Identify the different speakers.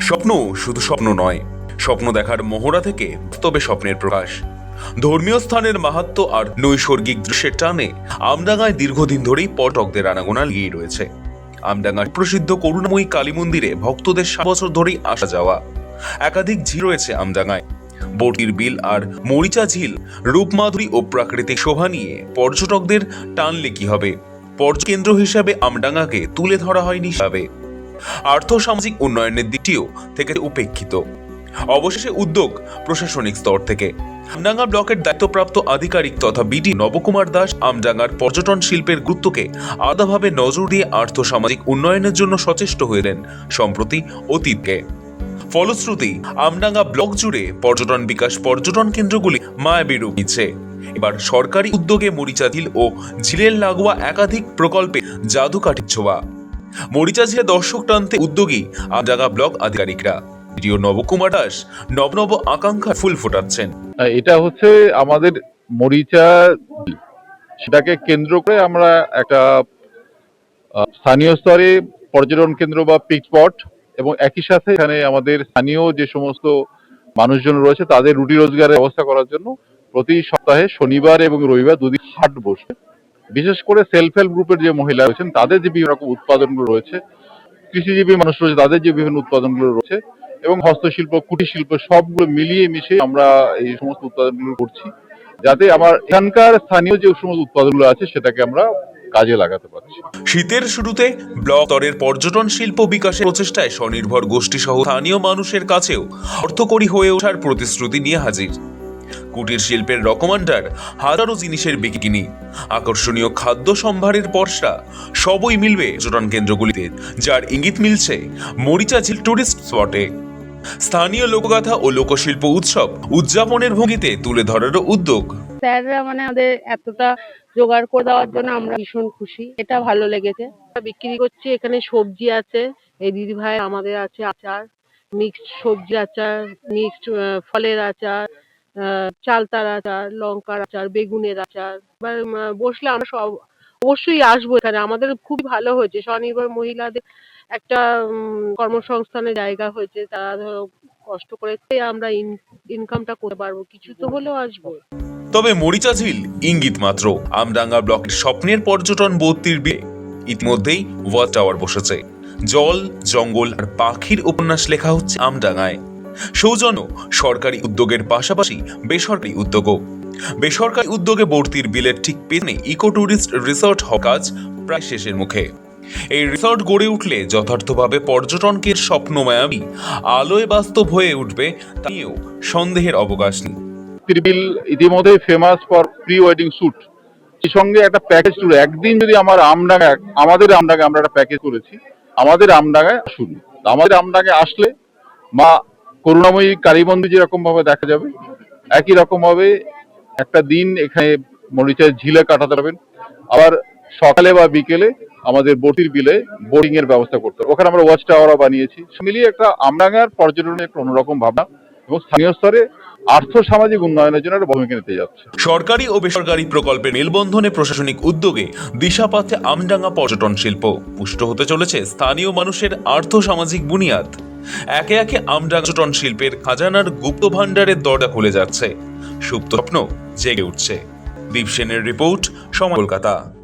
Speaker 1: স্বপ্ন শুধু স্বপ্ন নয়, স্বপ্ন দেখার মোহরা থেকে তবে স্বপ্নের প্রকাশ। ধর্মীয় স্থানের মাহাত্ম আর নৈসর্গিক দৃশ্যের টানে আমডাঙ্গায় দীর্ঘদিন ধরেই পর্যটকদের আনাগোনা লেগেই রয়েছে। আমডাঙ্গার প্রসিদ্ধ করুণাময়ী কালী মন্দিরে ভক্তদের সাত বছর ধরেই আসা যাওয়া। একাধিক ঝি রয়েছে আমডাঙ্গায়। বটির বিল আর মরিচা ঝিল, রূপমাধুরী ও প্রাকৃতিক শোভা নিয়ে পর্যটকদের টানলে কি হবে? পর্যকেন্দ্র হিসাবে আমডাঙ্গাকে তুলে ধরা হয়নি হিসাবে। আর্থসামাজিক উন্নয়নের দিকটিও থেকে উপেক্ষিত। অবশেষে উদ্যোগ প্রশাসনিক স্তর থেকে। আমডাঙ্গা ব্লকের দায়িত্বপ্রাপ্ত আধিকারিক তথা বিডি নবকুমার দাস আমডাঙ্গার পর্যটন শিল্পের গুরুত্বকে আলাদাভাবে নজর দিয়ে আর্থসামাজিক উন্নয়নের জন্য সচেষ্ট হইলেন, সম্প্রতি অতীতকে। ফলশ্রুতি, আমডাঙ্গা ব্লক জুড়ে পর্যটন বিকাশ পর্যটন কেন্দ্রগুলি মায়াবী রূপ নিচ্ছে। এবার সরকারি উদ্যোগে মরিচা ঝিল ও ঝিলের লাগোয়া একাধিক প্রকল্পে জাদুকাঠির ছোঁয়া। মরিচা ঝিলে দর্শক টানতে উদ্যোগী আমডাঙ্গা ব্লক আধিকারিকরা। ভিডিও নবকুমার দাস নবনব আকাঙ্ক্ষা ফুল ফোটাচ্ছেন।
Speaker 2: এটা হচ্ছে আমাদের মরিচা সেটাকে কেন্দ্র করে আমরা একটা স্থানীয় স্তরে পর্যটন কেন্দ্র বা পিক এবং একই সাথে এখানে আমাদের স্থানীয় যে সমস্ত মানুষজন রয়েছে, তাদের রুটি রোজগারের ব্যবস্থা করার জন্য প্রতি সপ্তাহে শনিবার এবং রবিবার দুদিন হাট বসে। বিশেষ করে সেলফ হেল্প গ্রুপের যে মহিলা রয়েছেন, তাদের যে বিভিন্ন রকম উৎপাদনগুলো রয়েছে, কৃষিজীবী মানুষ রয়েছে, তাদের যে বিভিন্ন উৎপাদনগুলো রয়েছে এবং হস্তশিল্প কুটির শিল্প সবগুলো মিলিয়ে মিশিয়ে আমরা এই সমস্ত উৎপাদনগুলো করছি। যাতে আমার এখানকার স্থানীয় যে সমস্ত উৎপাদনগুলো আছে, সেটাকে আমরা কাজে লাগাতে পারছি।
Speaker 1: শীতের শুরুতে ব্লক স্তরের পর্যটন শিল্প বিকাশের প্রচেষ্টায় স্বনির্ভর গোষ্ঠী সহ স্থানীয় মানুষের কাছেও অর্থকরী হয়ে ওঠার প্রতিশ্রুতি নিয়ে হাজির। কুটির শিল্পের রকমান্ডার হাজারো জিনিসের বিকিনি আকর্ষণীয় খাদ্য সম্ভারের পর্সা সবই মিলবে পর্যটন কেন্দ্রগুলিতে যার ইঙ্গিত মিলছে মরিচা ঝিল টুরিস্ট স্পটে স্থানীয় লোকগাথা ও লোকশিল্প উৎসব উদযাপনের ভঙ্গিতে তুলে ধরারও উদ্যোগ।
Speaker 3: স্যাররা মানে আমাদের এতটা জোগাড় করে দেওয়ার জন্য আমরা ভীষণ খুশি। এটা ভালো লেগেছে। বিক্রি করছি, এখানে সবজি আছে। এই দিদি ভাই আমাদের আছে আচার মিক্সড সবজি আচার মিক্সড ফলের আচার চালতার আচার, লঙ্কার আচার, বেগুনের আচার। এবার বসলে আমরা সব, অবশ্যই আসব এখানে। আমাদের খুবই ভালো হয়েছে। স্বনির্ভর মহিলাদের একটা কর্মসংস্থানের জায়গা হয়েছে। তারা ধরো কষ্ট করে আমরা ইনকামটা করতে পারব। কিছু তো হলেও আসব।
Speaker 1: তবে মরিচা ঝিল ইঙ্গিত মাত্র। আমডাঙ্গা ব্লকের স্বপ্নের পর্যটন বত্রির বিয়ে। ইতিমধ্যেই ওয়াচ টাওয়ার বসেছে। জল, জঙ্গল আর পাখির উপন্যাস লেখা হচ্ছে আমডাঙ্গায়। সৌজন্য সরকারি উদ্যোগের পাশাপাশি বেসরকারি উদ্যোগও। বেসরকারি উদ্যোগে বর্তির বিলের ঠিক পেছনে ইকো ট্যুরিস্ট রিসর্ট হওয়ার কাজ প্রায় শেষের মুখে। এই রিসর্ট গড়ে উঠলে যথার্থভাবে পর্যটনকের স্বপ্নমায়াবী আলোয় বাস্তব হয়ে উঠবে তা নিয়েও সন্দেহের অবকাশ নেই।
Speaker 2: ত্রিবিল ইতিমধ্যে famous for pre wedding shoot সেই সঙ্গে একটা প্যাকেজ ট্যুর একদিন যদি আমার আমডাঙ্গায়, আমাদের আমডাঙ্গায় আমরা একটা প্যাকেজ করেছি, আমাদের আমডাঙ্গায় আসুন। আমাদের আমডাঙ্গায় আসলে মা করুণাময়ী কালী মন্দির যেরকম ভাবে দেখা যাবে, একই রকম ভাবে একটা দিন এখানে মরিচের ঝিলে কাটাতে পারবেন। আবার সকালে বা বিকেলে আমাদের বটির বিলে বোটিং এর ব্যবস্থা করতে হবে। ওখানে আমরা ওয়াচ টাওয়ারও বানিয়েছি। মিলিয়ে একটা আমডাঙ্গার পর্যটনের একটা অন্যরকম ভাবনা। এবং স্থানীয় স্তরে আর্থ সামাজিক উন্নয়নের জন্য একটা ভূমিকা নিতে যাচ্ছে।
Speaker 1: সরকারি ও বেসরকারি প্রকল্পের মেলবন্ধনে প্রশাসনিক উদ্যোগে দিশা পাচ্ছে আমডাঙ্গা পর্যটন শিল্প পুষ্ট হতে চলেছে স্থানীয় মানুষের আর্থ সামাজিক বুনিয়াদ। একে একে আমডাঙ্গা শিল্পের খাজানার গুপ্ত ভাণ্ডারের দরজা খুলে যাচ্ছে। সুপ্ত স্বপ্ন জেগে উঠছে। দীপ সেনের রিপোর্ট সময় কলকাতা।